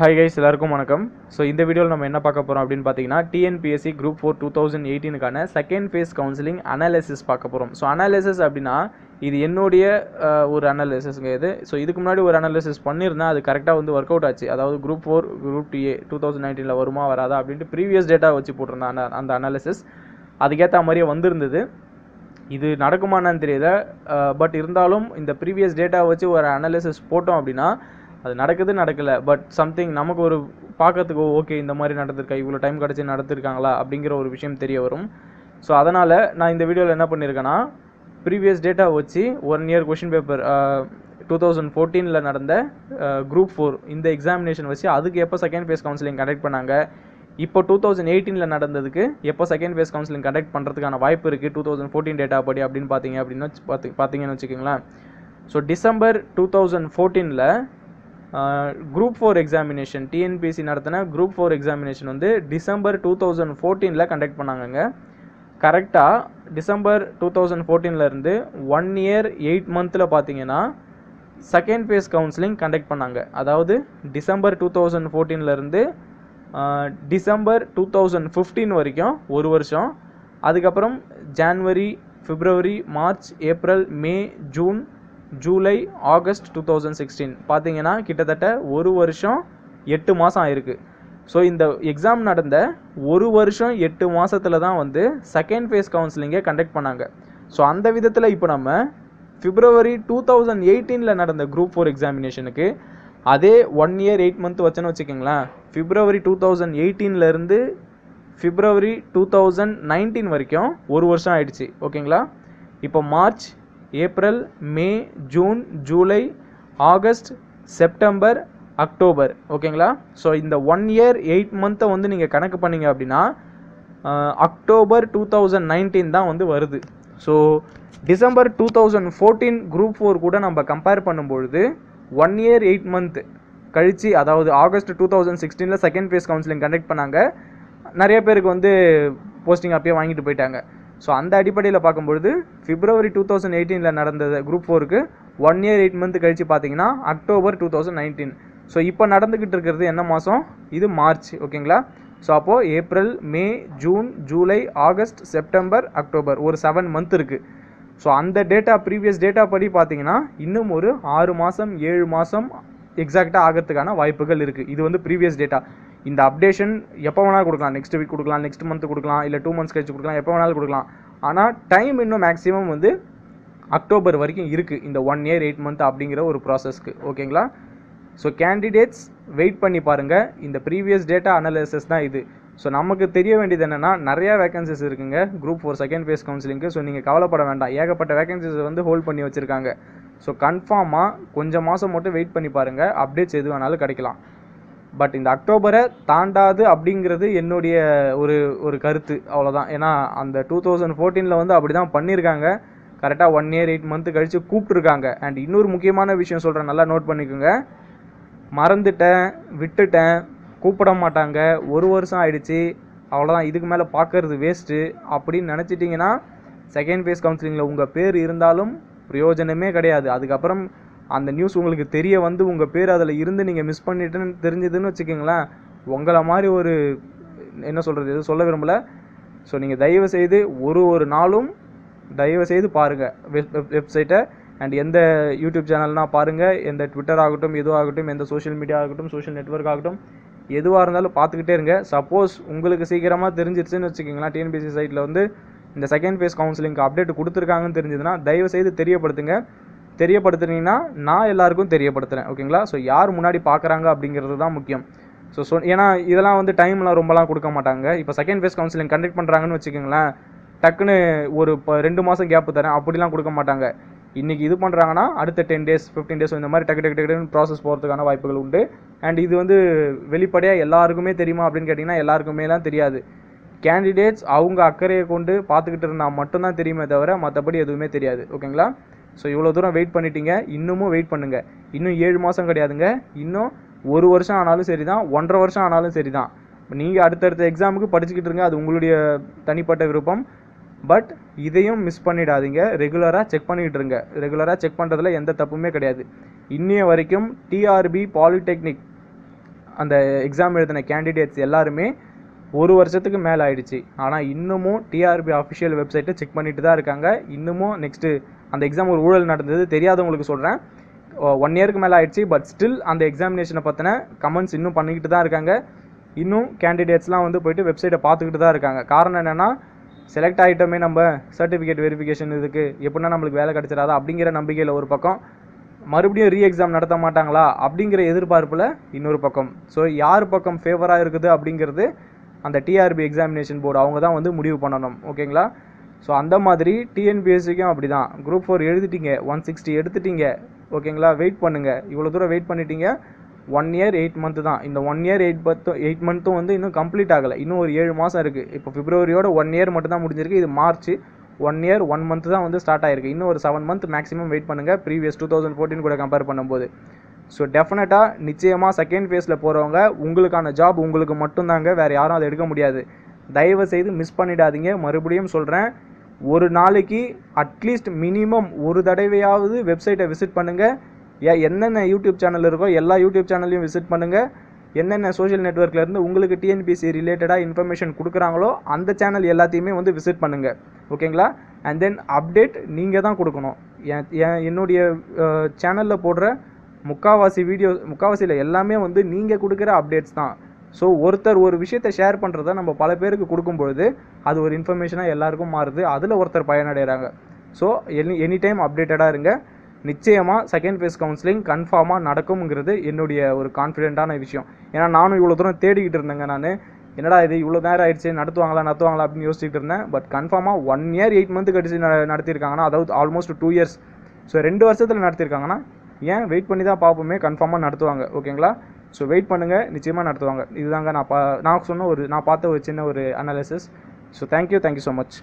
Hi guys எல்லாருக்கும் வணக்கம். So இந்த வீடியோவில் நம்ம என்ன பார்க்க போகிறோம் அப்படின்னு பார்த்தீங்கன்னா TNPSC group four two thousand எயிட்டீனுக்கான second phase counselling analysis பார்க்க போகிறோம் ஸோ அனாலிசிஸ் அப்படின்னா இது என்னுடைய ஒரு அனாலிசிஸ்ங்க இது. ஸோ இதுக்கு முன்னாடி ஒரு அனாலிசிஸ் பண்ணியிருந்தேன் அது கரெக்டாக வந்து ஒர்க் அவுட் ஆச்சு. அதாவது group four group DA two thousand நைன்டீனில் வருமா வராதா அப்படின்ட்டு ப்ரீவியஸ் டேட்டா வச்சு போட்டிருந்தேன் அந்த- அனாலிசிஸ் அதுக்கேற்ற மாதிரியே வந்திருந்தது. இது நடக்குமானான்னு தெரியல. பட் இருந்தாலும் இந்த ப்ரீவியஸ் டேட்டா வச்சு ஒரு அனாலிசிஸ் போட்டோம் அப்படின்னா அது நடக்குது நடக்கலை. பட் சம்திங் நமக்கு ஒரு பார்க்கறதுக்கு ஓகே இந்த மாதிரி நடந்திருக்கா இவ்வளோ டைம் கிடச்சி நடத்திருக்காங்களா அப்படிங்கிற ஒரு விஷயம் தெரிய வரும். ஸோ அதனால் நான் இந்த வீடியோவில் என்ன பண்ணியிருக்கேன்னா ப்ரீவியஸ் டேட்டா வச்சு one year question paper two thousand ஃபோர்டீனில் நடந்த uh, குரூப் ஃபோர் இந்த எக்ஸாமினேஷன் வச்சு அதுக்கு எப்போ செகண்ட் ஃபேஸ் கவுன்சிலிங் கண்டக்ட் பண்ணாங்க இப்போ டூ தௌசண்ட் எயிட்டீனில் நடந்ததுக்கு எப்போ செகண்ட் ஃபேஸ் கவுன்சிலிங் கண்டக்ட் பண்ணுறதுக்கான வாய்ப்பு இருக்குது டூ தௌசண்ட் ஃபோர்டீன் டேட்டா படி அப்படின்னு பார்த்தீங்க அப்படின்னு வச்சு- பார்த்து பார்த்தீங்கன்னு வச்சுக்கோங்களேன். ஸோ டிசம்பர் டூ தௌசண்ட் ஃபோர்டீனில் குரூப் ஃபோர் எக்ஸாமினேஷன் டிஎன்பிசி நடத்தின குரூப் ஃபோர் எக்ஸாமினேஷன் வந்து டிசம்பர் டூ தௌசண்ட் ஃபோர்டீனில் கண்டக்ட் பண்ணாங்கங்க. கரெக்டாக டிசம்பர் டூ தௌசண்ட் ஃபோர்டீன்லேருந்து ஒன் இயர் எயிட் மந்தில் பார்த்தீங்கன்னா செகண்ட் ஃபேஸ் கவுன்சிலிங் கண்டக்ட் பண்ணாங்க. அதாவது டிசம்பர் டூ தௌசண்ட் ஃபோர்டீன்லேருந்து டிசம்பர் டூ தௌசண்ட் ஃபிஃப்டீன் வரைக்கும் ஒரு வருஷம். அதுக்கப்புறம் January February March April May June July August two thousand sixteen பார்த்தீங்கன்னா கிட்டத்தட்ட ஒரு வருஷம் எட்டு மாதம் ஆயிருக்கு. ஸோ இந்த எக்ஸாம் நடந்த ஒரு வருஷம் எட்டு மாதத்தில் தான் வந்து செகண்ட் ஃபேஸ் கவுன்சிலிங்கை கண்டக்ட் பண்ணாங்க. ஸோ அந்த விதத்தில் இப்போ நம்ம பிப்ரவரி டூ தௌசண்ட் எயிட்டீனில் நடந்த குரூப் ஃபோர் எக்ஸாமினேஷனுக்கு அதே ஒன் இயர் எயிட் மந்த் வச்சேன்னு வச்சுக்கோங்களேன். பிப்ரவரி டூ தௌசண்ட் எயிட்டீன்லேருந்து பிப்ரவரி டூ தௌசண்ட் நைன்டீன் வரைக்கும் ஒரு வருஷம் ஆயிடுச்சு. ஓகேங்களா இப்போ March April May June July August September October. ஓகேங்களா? ஸோ இந்த ஒன் இயர் எயிட் மந்த்தை வந்து நீங்கள் கணக்கு பண்ணீங்க அப்படின்னா அக்டோபர் டூ தௌசண்ட் நைன்டீன் தான் வந்து வருது. So December two thousand fourteen group four கூட நம்ம கம்பேர் பண்ணும்பொழுது ஒன் இயர் எயிட் மந்த் கழித்து அதாவது ஆகஸ்ட் டூ தௌசண்ட் சிக்ஸ்டீனில் செகண்ட் ஃபேஸ் கவுன்சிலிங் கண்டக்ட் பண்ணாங்க. நிறைய பேருக்கு வந்து போஸ்டிங் அப்பயே வாங்கிட்டு போயிட்டாங்க. ஸோ அந்த அடிப்படையில் பார்க்கும்பொழுது பிப்ரவரி டூ தௌசண்ட் எயிட்டீனில் நடந்தது குரூப் ஃபோருக்கு ஒன் இயர் எயிட் மந்த் கழிச்சு பார்த்தீங்கன்னா October two thousand nineteen so இப்போ நடந்துக்கிட்டு இருக்கிறது என்ன மாதம் இது மார்ச் ஓகேங்களா ஸோ அப்போது April May June July August September October ஒரு செவன் மந்த் இருக்குது ஸோ அந்த டேட்டா ப்ரீவியஸ் டேட்டா படி பார்த்தீங்கன்னா இன்னும் ஒரு ஆறு மாதம் ஏழு மாதம் எக்ஸாக்டாக ஆகிறதுக்கான வாய்ப்புகள் இருக்குது இது வந்து ப்ரீவியஸ் டேட்டா இந்த அப்டேஷன் எப்போ வேணாலும் கொடுக்கலாம். நெக்ஸ்ட் வீக் கொடுக்கலாம் நெக்ஸ்ட் மந்த் கொடுக்கலாம் இல்லை டூ மந்த்ஸ் கழிச்சு கொடுக்கலாம் எப்போ வேணாலும் கொடுக்கலாம். ஆனால் டைம் இன்னும் மேக்ஸிமம் வந்து அக்டோபர் வரைக்கும் இருக்குது இந்த ஒன் இயர் எயிட் மந்த் அப்படிங்கிற ஒரு ப்ராசஸ்க்கு ஓகேங்களா ஸோ கேண்டிடேட்ஸ் வெயிட் பண்ணி பாருங்கள் இந்த ப்ரீவியஸ் டேட்டா அனாலிசிஸ் தான் இது. ஸோ நமக்கு தெரிய வேண்டியது என்னென்னா நிறையா வேகன்சிஸ் இருக்குங்க. குரூப் ஃபோர் செகண்ட் ஃபேஸ் கவுன்சிலிங்க்கு ஸோ நீங்கள் கவலைப்பட வேண்டாம். ஏகப்பட்ட வேகன்சிஸ் வந்து ஹோல்ட் பண்ணி வச்சுருக்காங்க. ஸோ கன்ஃபார்மாக கொஞ்சம் மாதம் மட்டும் வெயிட் பண்ணி பாருங்கள் அப்டேட்ஸ் எது வேணாலும் கிடைக்கலாம். பட் இந்த அக்டோபரை தாண்டாது அப்படிங்கிறது என்னுடைய ஒரு ஒரு கருத்து. அவ்வளோதான் ஏன்னா அந்த டூ தௌசண்ட் ஃபோர்டீனில் வந்து அப்படி தான் பண்ணியிருக்காங்க கரெக்டாக ஒன் இயர் எயிட் மந்த்து கழித்து கூப்பிட்ருக்காங்க அண்ட் இன்னொரு முக்கியமான விஷயம் சொல்கிறேன் நல்லா நோட் பண்ணிக்கோங்க. மறந்துட்டேன் விட்டுட்டேன் கூப்பிட மாட்டாங்க. ஒரு வருஷம் ஆயிடுச்சு. அவ்வளோதான் இதுக்கு மேலே பார்க்கறது வேஸ்ட்டு அப்படின்னு நினச்சிட்டிங்கன்னா செகண்ட் ஃபேஸ் கவுன்சிலிங்கில் உங்கள் பேர் இருந்தாலும் பிரயோஜனமே கிடையாது. அதுக்கப்புறம் அந்த நியூஸ் உங்களுக்கு தெரிய வந்து உங்கள் பேர் அதில் இருந்து நீங்கள் மிஸ் பண்ணிட்டுன்னு தெரிஞ்சதுன்னு வச்சுக்கோங்களேன் உங்களை மாதிரி ஒரு என்ன சொல்கிறது எதுவும் சொல்ல விரும்பலை. ஸோ நீங்கள் தயவு செய்து ஒரு ஒரு நாளும் தயவு செய்து பாருங்கள் வெப் வெப்சைட்டை அண்ட் எந்த யூடியூப் சேனல்னால் பாருங்கள் எந்த ட்விட்டர் ஆகட்டும் எதுவாகட்டும் ஆகட்டும் எந்த சோஷியல் மீடியா ஆகட்டும் சோஷியல் நெட்வொர்க் ஆகட்டும் எதுவாக இருந்தாலும் பார்த்துக்கிட்டே இருங்க. சப்போஸ் உங்களுக்கு சீக்கிரமாக தெரிஞ்சிருச்சுன்னு வச்சுக்கிங்களேன் டிஎன்பிசி சைட்டில் வந்து இந்த செகண்ட் ஃபேஸ் கவுன்சிலிங்க்கு அப்டேட் கொடுத்துருக்காங்கன்னு தெரிஞ்சதுன்னா தயவு செய்து தெரியப்படுத்துங்க. தெரியப்படுத்துனீங்கன்னா நான் எல்லாருக்கும் தெரியப்படுத்துகிறேன் ஓகேங்களா ஸோ யார் முன்னாடி பார்க்குறாங்க அப்படிங்கிறது தான் முக்கியம். ஸோ சொ ஏன்னா இதெல்லாம் வந்து டைம்லாம் ரொம்பலாம் கொடுக்க மாட்டாங்க. இப்போ செகண்ட் ஃபேஸ் கவுன்சிலிங் கண்டக்ட் பண்ணுறாங்கன்னு வச்சுக்கோங்களேன் டக்குன்னு ஒரு இப்போ ரெண்டு மாதம் கேப் தரேன் அப்படிலாம் கொடுக்க மாட்டாங்க. இன்றைக்கி இது பண்ணுறாங்கன்னா அடுத்த டென் டேஸ் ஃபிஃப்டீன் டேஸ் இந்த மாதிரி டக்கு டக்கு டக்குன்னு ப்ராசஸ் போகிறதுக்கான வாய்ப்புகள் உண்டு. அண்ட் இது வந்து வெளிப்படையாக எல்லாருக்குமே தெரியுமா அப்படின்னு கேட்டிங்கன்னா எல்லாருக்குமேலாம் தெரியாது. கேண்டிடேட்ஸ் அவங்க அக்கறையை கொண்டு பார்த்துக்கிட்டு இருந்தால் மட்டும்தான் தெரியுமே தவிர மற்றபடி எதுவுமே தெரியாது ஓகேங்களா ஸோ இவ்வளோ தூரம் வெயிட் பண்ணிட்டீங்க. இன்னமும் வெயிட் பண்ணுங்கள் இன்னும் ஏழு மாதம் கிடையாதுங்க. இன்னும் ஒரு வருஷம் ஆனாலும் சரி தான் ஒன்றரை வருஷம் ஆனாலும் சரி தான் நீங்கள் அடுத்தடுத்த எக்ஸாமுக்கு படிச்சுக்கிட்டு இருங்க. அது உங்களுடைய தனிப்பட்ட விருப்பம். பட் இதையும் மிஸ் பண்ணிடாதீங்க. ரெகுலராக செக் பண்ணிக்கிட்டு இருங்க. ரெகுலராக செக் பண்ணுறதுல எந்த தப்புமே கிடையாது. இன்னைய வரைக்கும் டிஆர்பி பாலிடெக்னிக் அந்த எக்ஸாம் எழுதின கேண்டிடேட்ஸ் எல்லாருமே ஒரு வருஷத்துக்கு மேலே ஆயிடுச்சு. ஆனால் இன்னமும் டிஆர்பி அஃபிஷியல் வெப்சைட்டை செக் பண்ணிட்டு தான் இருக்காங்க. இன்னமும் நெக்ஸ்ட்டு அந்த எக்ஸாம் ஒரு ஊழல் நடந்தது. தெரியாதவங்களுக்கு சொல்கிறேன் ஒன் இயருக்கு மேலே ஆயிடுச்சு. பட் ஸ்டில் அந்த எக்ஸாமினேஷனை பற்றின கமெண்ட்ஸ் இன்னும் பண்ணிக்கிட்டு தான் இருக்காங்க. இன்னும் கேண்டிடேட்ஸ்லாம் வந்து போயிட்டு வெப்சைட்டை பார்த்துக்கிட்டு தான் இருக்காங்க. காரணம் என்னென்னா செலக்ட் ஆகிட்டோமே நம்ம சர்டிஃபிகேட் வெரிஃபிகேஷன் இதுக்கு. எப்படின்னா நம்மளுக்கு வேலை கிடச்சிடாதா அப்படிங்கிற நம்பிக்கையில் ஒரு பக்கம். மறுபடியும் ரீ எக்ஸாம் நடத்த மாட்டாங்களா அப்படிங்கிற எதிர்பார்ப்பில் இன்னொரு பக்கம். ஸோ யார் பக்கம் ஃபேவராக இருக்குது அப்படிங்கிறது அந்த டிஆர்பி எக்ஸாமினேஷன் போர்டு அவங்க தான் வந்து முடிவு பண்ணணும் ஓகேங்களா? ஸோ அந்த மாதிரி டிஎன்பிஎஸ்சிக்கும் அப்படி தான் குரூப் ஃபோர் எழுதிட்டீங்க ஒன் சிக்ஸ்டி எடுத்துட்டீங்க ஓகேங்களா? வெயிட் பண்ணுங்கள் இவ்வளோ தூரம் வெயிட் பண்ணிட்டீங்க. ஒன் இயர் எயிட் மந்த்து தான். இந்த ஒன் இயர் எயிட் பத்து எயிட் மந்த்தும் வந்து இன்னும் கம்ப்ளீட் ஆகலை. இன்னும் ஒரு ஏழு மாதம் இருக்குது இப்போ பிப்ரவரியோட ஒன் இயர் மட்டும் தான் முடிஞ்சிருக்கு. இது March one year one month தான் வந்து ஸ்டார்ட் ஆயிருக்கு. இன்னும் ஒரு செவன் மந்த் மேக்ஸிமம் வெயிட் பண்ணுங்கள் ப்ரீவியஸ் டூ தௌசண்ட் ஃபோர்டீன் கூட கம்பேர் பண்ணும்போது. ஸோ டெஃபினட்டாக நிச்சயமாக செகண்ட் ஃபேஸில் போகிறவங்க உங்களுக்கான ஜாப் உங்களுக்கு மட்டும்தாங்க. வேறு யாரும் அதை எடுக்க முடியாது. தயவு செய்து மிஸ் பண்ணிடாதீங்க. மறுபடியும் சொல்கிறேன் ஒரு நாளைக்கு அட்லீஸ்ட் மினிமம் ஒரு தடவையாவது வெப்சைட்டை விசிட் பண்ணுங்கள் ஏ என்னென்ன யூடியூப் சேனல் இருக்கோ எல்லா யூடியூப் சேனல்லையும் விசிட் பண்ணுங்கள் என்னென்ன சோஷியல் நெட்ஒர்க்லேருந்து உங்களுக்கு டிஎன்பிசி ரிலேட்டடாக இன்ஃபர்மேஷன் கொடுக்குறாங்களோ அந்த சேனல் எல்லாத்தையுமே வந்து விசிட் பண்ணுங்கள் ஓகேங்களா? அண்ட் தென் அப்டேட் நீங்கள் தான் கொடுக்கணும். என் என் என்னுடைய சேனலில் போடுற முக்காவாசி வீடியோ முக்காவாசியில் எல்லாமே வந்து நீங்கள் கொடுக்குற அப்டேட்ஸ் தான். ஸோ ஒருத்தர் ஒரு விஷயத்தை ஷேர் பண்ணுறத நம்ம பல பேருக்கு கொடுக்கும்பொழுது அது ஒரு இன்ஃபர்மேஷனாக எல்லாருக்கும் மாறுது. அதில் ஒருத்தர் பயனடைகிறாங்க ஸோ எனி எனி டைம் அப்டேட்டடாக இருங்க நிச்சயமாக செகண்ட் ஃபேஸ் கவுன்சிலிங் கன்ஃபார்மாக நடக்கும்ங்கிறது என்னுடைய ஒரு கான்ஃபிடென்ட்டான விஷயம். ஏன்னா நானும் இவ்வளோ தூரம் தேடிக்கிட்டு இருந்தேங்க நான். என்னடா இது இவ்வளோ நேரம் ஆயிடுச்சு நடத்துவாங்களா நடத்துவாங்களா அப்படின்னு யோசிச்சுட்டு இருந்தேன். பட் கன்ஃபார்மாக ஒன் இயர் எயிட் மந்த்து கழிச்சு ந- நடத்தியிருக்காங்கன்னா அதாவது ஆல்மோஸ்ட் டூ இயர்ஸ் ஸோ ரெண்டு வருஷத்தில் நடத்தியிருக்காங்கன்னா ஏன்? வெயிட் பண்ணி தான் பார்ப்போமே கன்ஃபார்மாக நடத்துவாங்க. ஓகேங்களா ஸோ வெயிட் பண்ணுங்கள் நிச்சயமாக நடத்துவாங்க. இதுதாங்க நான் பா நான் சொன்ன ஒரு நான் பார்த்த ஒரு சின்ன ஒரு analysis so thank you thank you so much